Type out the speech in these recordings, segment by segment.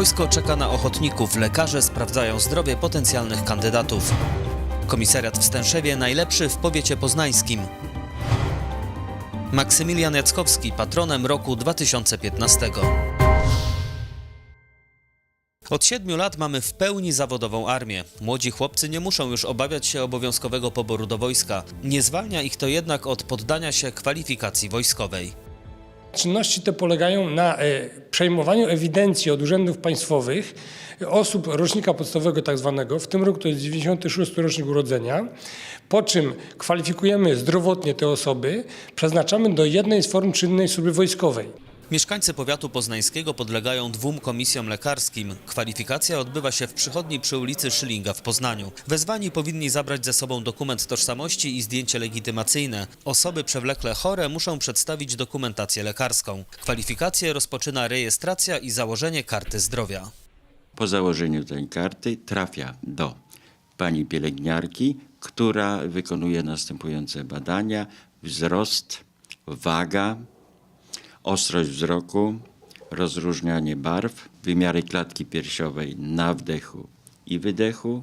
Wojsko czeka na ochotników, lekarze sprawdzają zdrowie potencjalnych kandydatów. Komisariat w Stęszewie najlepszy w powiecie poznańskim. Maksymilian Jackowski patronem roku 2015. Od siedmiu lat mamy w pełni zawodową armię. Młodzi chłopcy nie muszą już obawiać się obowiązkowego poboru do wojska. Nie zwalnia ich to jednak od poddania się kwalifikacji wojskowej. Czynności te polegają na e, przejmowaniu ewidencji od urzędów państwowych osób rocznika podstawowego tak zwanego, w tym roku to jest 96 rocznik urodzenia, po czym kwalifikujemy zdrowotnie te osoby, przeznaczamy do jednej z form czynnej służby wojskowej. Mieszkańcy powiatu poznańskiego podlegają dwóm komisjom lekarskim. Kwalifikacja odbywa się w przychodni przy ulicy Szylinga w Poznaniu. Wezwani powinni zabrać ze sobą dokument tożsamości i zdjęcie legitymacyjne. Osoby przewlekle chore muszą przedstawić dokumentację lekarską. Kwalifikację rozpoczyna rejestracja i założenie karty zdrowia. Po założeniu tej karty trafia do pani pielęgniarki, która wykonuje następujące badania: wzrost, waga, ostrość wzroku, rozróżnianie barw, wymiary klatki piersiowej na wdechu i wydechu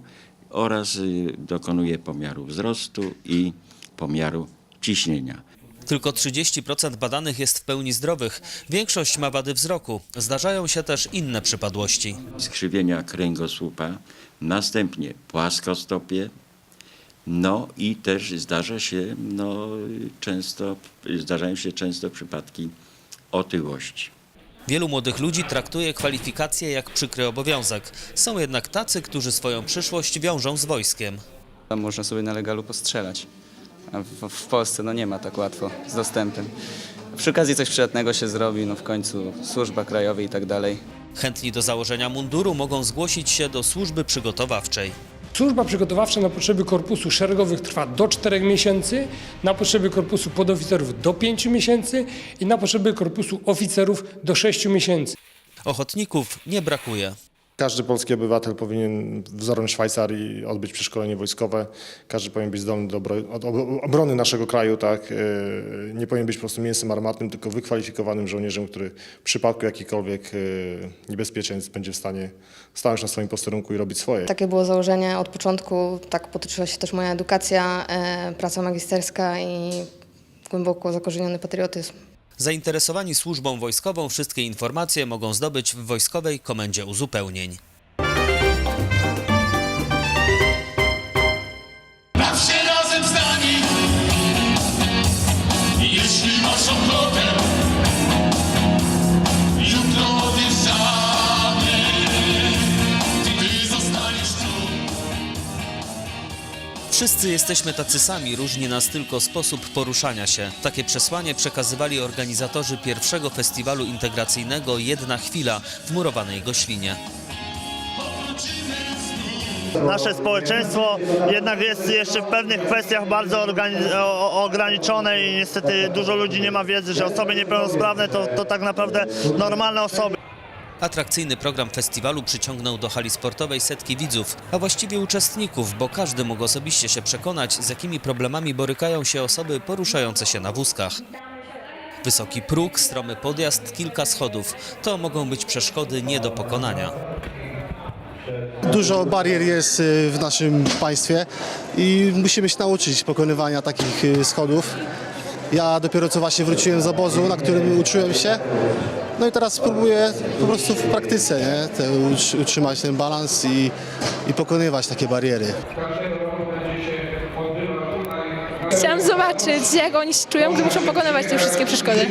oraz y, dokonuje pomiaru wzrostu i pomiaru ciśnienia. Tylko 30% badanych jest w pełni zdrowych. Większość ma wady wzroku. Zdarzają się też inne przypadłości. skrzywienia kręgosłupa, następnie płaskostopie, no i też zdarza się, no, często, zdarzają się często przypadki otyłości. Wielu młodych ludzi traktuje kwalifikacje jak przykry obowiązek. Są jednak tacy, którzy swoją przyszłość wiążą z wojskiem. Tam można sobie na legalu postrzelać. A w, w Polsce no nie ma tak łatwo z dostępem. Przy okazji coś przydatnego się zrobi, no w końcu służba krajowa i tak dalej. Chętni do założenia munduru mogą zgłosić się do służby przygotowawczej. Służba przygotowawcza na potrzeby korpusu szeregowych trwa do 4 miesięcy, na potrzeby korpusu podoficerów do 5 miesięcy i na potrzeby korpusu oficerów do 6 miesięcy. Ochotników nie brakuje. Każdy polski obywatel powinien wzorem Szwajcarii odbyć przeszkolenie wojskowe. Każdy powinien być zdolny do obrony naszego kraju, tak? Yy, Nie powinien być po prostu mięsem armatnym, tylko wykwalifikowanym żołnierzem, który w przypadku jakichkolwiek yy, niebezpieczeństw będzie w stanie stanąć na swoim posterunku i robić swoje. Takie było założenie od początku, tak potoczyła się też moja edukacja, e, praca magisterska i głęboko zakorzeniony patriotyzm. Zainteresowani służbą wojskową wszystkie informacje mogą zdobyć w Wojskowej Komendzie Uzupełnień. Wszyscy jesteśmy tacy sami, różni nas tylko sposób poruszania się. Takie przesłanie przekazywali organizatorzy pierwszego festiwalu integracyjnego Jedna Chwila w murowanej Goślinie. Nasze społeczeństwo jednak jest jeszcze w pewnych kwestiach bardzo ograniczone i niestety dużo ludzi nie ma wiedzy, że osoby niepełnosprawne to, to tak naprawdę normalne osoby. Atrakcyjny program festiwalu przyciągnął do hali sportowej setki widzów, a właściwie uczestników, bo każdy mógł osobiście się przekonać, z jakimi problemami borykają się osoby poruszające się na wózkach. Wysoki próg, stromy podjazd, kilka schodów to mogą być przeszkody nie do pokonania. Dużo barier jest y, w naszym państwie i musimy się nauczyć pokonywania takich y, schodów. Ja dopiero co właśnie wróciłem z obozu, na którym uczyłem się. No i teraz spróbuję po prostu w praktyce nie? Te, utr- utrzymać ten balans i, i pokonywać takie bariery. Chciałam zobaczyć, jak oni się czują, gdy muszą pokonywać te wszystkie przeszkody.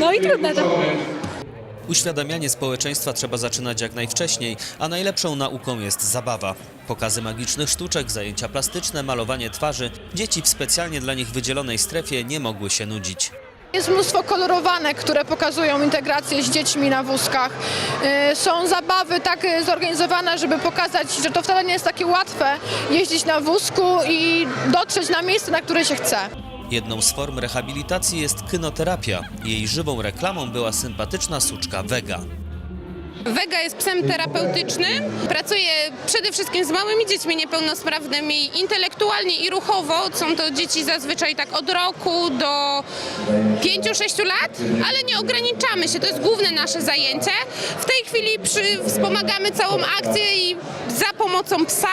No i trudne to. Uświadamianie społeczeństwa trzeba zaczynać jak najwcześniej, a najlepszą nauką jest zabawa. Pokazy magicznych sztuczek, zajęcia plastyczne, malowanie twarzy. Dzieci w specjalnie dla nich wydzielonej strefie nie mogły się nudzić. Jest mnóstwo kolorowanek, które pokazują integrację z dziećmi na wózkach. Yy, Są zabawy tak zorganizowane, żeby pokazać, że to wcale nie jest takie łatwe jeździć na wózku i dotrzeć na miejsce, na które się chce. Jedną z form rehabilitacji jest kynoterapia. Jej żywą reklamą była sympatyczna suczka Vega. Wega jest psem terapeutycznym. Pracuje przede wszystkim z małymi dziećmi niepełnosprawnymi intelektualnie i ruchowo. Są to dzieci zazwyczaj tak od roku do 5-6 lat, ale nie ograniczamy się. To jest główne nasze zajęcie. W tej chwili przy, wspomagamy całą akcję i za pomocą psa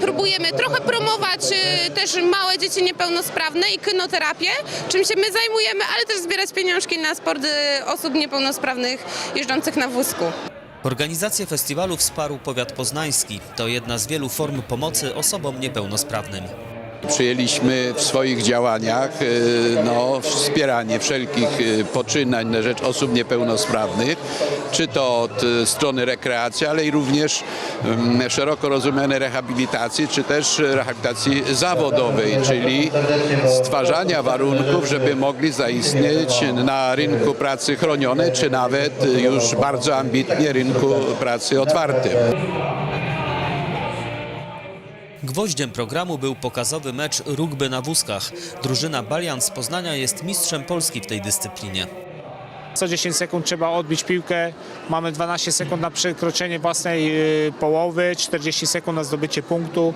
próbujemy trochę promować e, też małe dzieci niepełnosprawne i kynoterapię, czym się my zajmujemy, ale też zbierać pieniążki na sport e, osób niepełnosprawnych jeżdżących na wózku. Organizację festiwalu wsparł powiat poznański. To jedna z wielu form pomocy osobom niepełnosprawnym. Przyjęliśmy w swoich działaniach e, no, wspieranie wszelkich e, poczynań na rzecz osób niepełnosprawnych, czy to od e, strony rekreacji, ale i również mm, szeroko rozumianej rehabilitacji, czy też rehabilitacji zawodowej, czyli stwarzania warunków, żeby mogli zaistnieć na rynku pracy chronionej, czy nawet już bardzo ambitnie rynku pracy otwartym. Gwoździem programu był pokazowy mecz rugby na wózkach. Drużyna Balian z Poznania jest mistrzem Polski w tej dyscyplinie. Co 10 sekund trzeba odbić piłkę. Mamy 12 sekund na przekroczenie własnej y, połowy, 40 sekund na zdobycie punktu.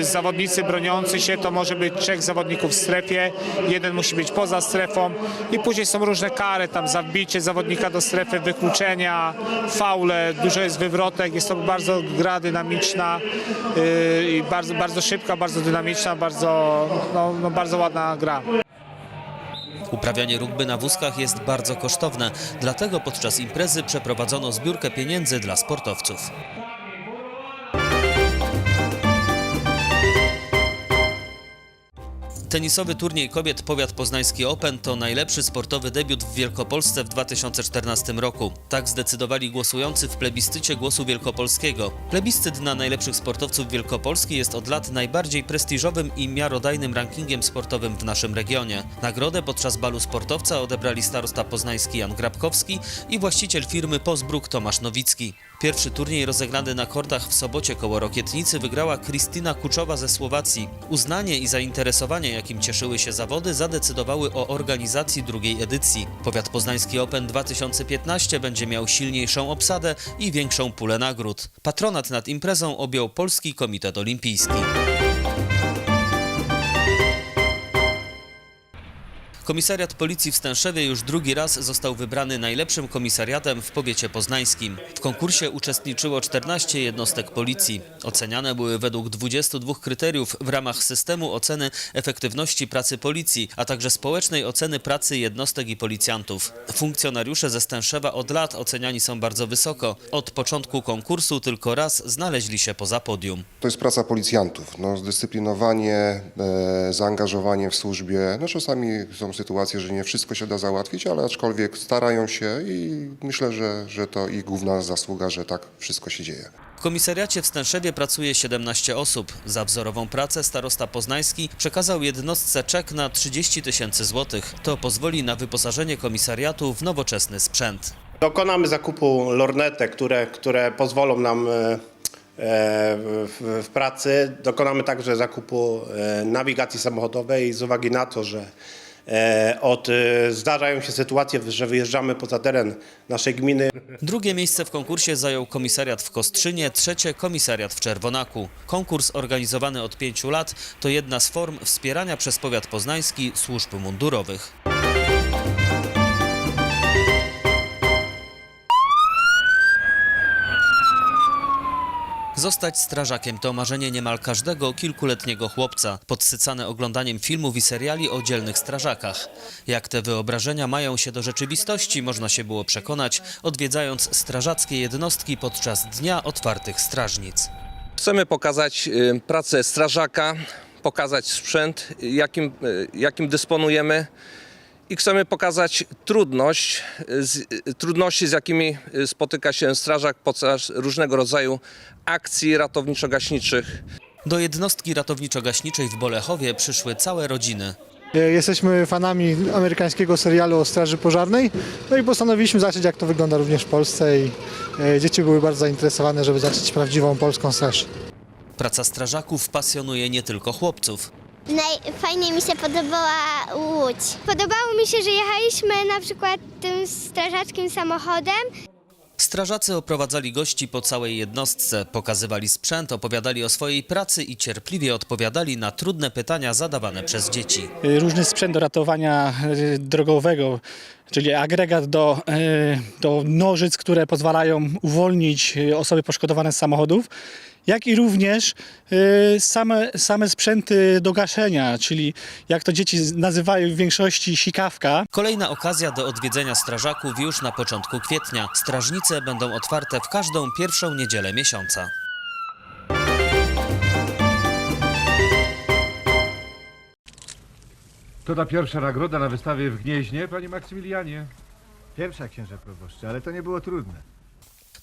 Y, Zawodnicy broniący się to może być trzech zawodników w strefie, jeden musi być poza strefą i później są różne kary, tam za wbicie zawodnika do strefy, wykluczenia, faule, dużo jest wywrotek, jest to bardzo gra dynamiczna y, i bardzo, bardzo szybka, bardzo dynamiczna, bardzo, no, no, bardzo ładna gra. Uprawianie rugby na wózkach jest bardzo kosztowne, dlatego podczas imprezy przeprowadzono zbiórkę pieniędzy dla sportowców. Tenisowy turniej kobiet Powiat Poznański Open to najlepszy sportowy debiut w Wielkopolsce w 2014 roku. Tak zdecydowali głosujący w plebiscycie głosu wielkopolskiego. Plebiscyt na najlepszych sportowców Wielkopolski jest od lat najbardziej prestiżowym i miarodajnym rankingiem sportowym w naszym regionie. Nagrodę podczas balu sportowca odebrali starosta poznański Jan Grabkowski i właściciel firmy Pozbruk Tomasz Nowicki. Pierwszy turniej rozegrany na kortach w sobocie koło Rokietnicy wygrała Krystyna Kuczowa ze Słowacji. Uznanie i zainteresowanie, jakim cieszyły się zawody, zadecydowały o organizacji drugiej edycji. Powiat Poznański Open 2015 będzie miał silniejszą obsadę i większą pulę nagród. Patronat nad imprezą objął Polski Komitet Olimpijski. Komisariat Policji w Stęszewie już drugi raz został wybrany najlepszym komisariatem w powiecie poznańskim. W konkursie uczestniczyło 14 jednostek policji. Oceniane były według 22 kryteriów w ramach systemu oceny efektywności pracy policji, a także społecznej oceny pracy jednostek i policjantów. Funkcjonariusze ze Stęszewa od lat oceniani są bardzo wysoko. Od początku konkursu tylko raz znaleźli się poza podium. To jest praca policjantów. No, zdyscyplinowanie, e, zaangażowanie w służbie. No, czasami są sytuacje, że nie wszystko się da załatwić, ale aczkolwiek starają się i myślę, że, że to ich główna zasługa, że tak wszystko się dzieje. W komisariacie w Stęszewie pracuje 17 osób. Za wzorową pracę starosta poznański przekazał jednostce czek na 30 tysięcy złotych. To pozwoli na wyposażenie komisariatu w nowoczesny sprzęt. Dokonamy zakupu lornetek, które, które pozwolą nam e, e, w, pracy. Dokonamy także zakupu e, nawigacji samochodowej z uwagi na to, że od, e, zdarzają się sytuacje, że wyjeżdżamy poza teren naszej gminy. Drugie miejsce w konkursie zajął komisariat w Kostrzynie, trzecie komisariat w Czerwonaku. Konkurs organizowany od pięciu lat to jedna z form wspierania przez powiat poznański służb mundurowych. Zostać strażakiem to marzenie niemal każdego kilkuletniego chłopca, podsycane oglądaniem filmów i seriali o dzielnych strażakach. Jak te wyobrażenia mają się do rzeczywistości, można się było przekonać, odwiedzając strażackie jednostki podczas Dnia Otwartych Strażnic. Chcemy pokazać y, pracę strażaka, pokazać sprzęt, jakim, y, jakim dysponujemy i chcemy pokazać trudność, z, trudności, z jakimi y, spotyka się strażak podczas różnego rodzaju akcji ratowniczo-gaśniczych. Do jednostki ratowniczo-gaśniczej w Bolechowie przyszły całe rodziny. Jesteśmy fanami amerykańskiego serialu o Straży Pożarnej, no i postanowiliśmy zobaczyć jak to wygląda również w Polsce i e, dzieci były bardzo zainteresowane, żeby zobaczyć prawdziwą polską straż. Praca strażaków pasjonuje nie tylko chłopców. Najfajniej mi się podobała Łódź. Podobało mi się, że jechaliśmy na przykład tym strażackim samochodem. Strażacy oprowadzali gości po całej jednostce, pokazywali sprzęt, opowiadali o swojej pracy i cierpliwie odpowiadali na trudne pytania zadawane przez dzieci. różny sprzęt do ratowania e, drogowego, czyli agregat do, e, do nożyc, które pozwalają uwolnić osoby poszkodowane z samochodów, jak i również e, same, same sprzęty do gaszenia, czyli jak to dzieci nazywają w większości sikawka. Kolejna okazja do odwiedzenia strażaków już na początku kwietnia. Strażnice będą otwarte w każdą pierwszą niedzielę miesiąca. To ta pierwsza nagroda na wystawie w Gnieźnie, panie Maksymilianie. Pierwsza księża proboszcza, ale to nie było trudne.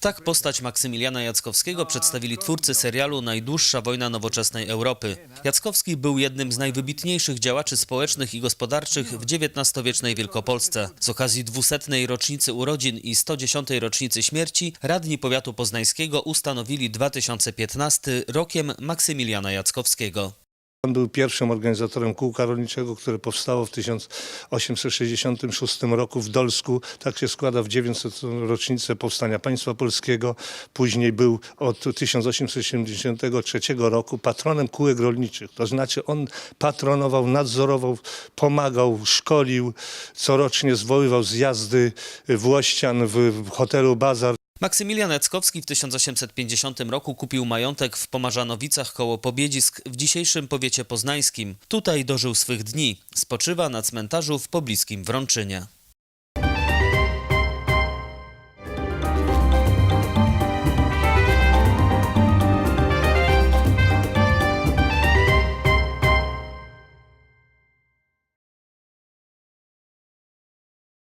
Tak postać Maksymiliana Jackowskiego przedstawili twórcy serialu Najdłuższa wojna nowoczesnej Europy. Jackowski był jednym z najwybitniejszych działaczy społecznych i gospodarczych w XIX-wiecznej Wielkopolsce. Z okazji 200. rocznicy urodzin i 110. rocznicy śmierci radni powiatu poznańskiego ustanowili 2015 rokiem Maksymiliana Jackowskiego. On był pierwszym organizatorem kółka rolniczego, które powstało w 1866 roku w Dolsku. Tak się składa w 900. rocznicę powstania państwa polskiego. Później był od 1873 roku patronem kółek rolniczych. To znaczy on patronował, nadzorował, pomagał, szkolił, corocznie zwoływał zjazdy włościan w hotelu Bazar. Maksymilian Jackowski w 1850 roku kupił majątek w Pomarzanowicach koło Pobiedzisk w dzisiejszym powiecie poznańskim. Tutaj dożył swych dni. Spoczywa na cmentarzu w pobliskim Wrączynie.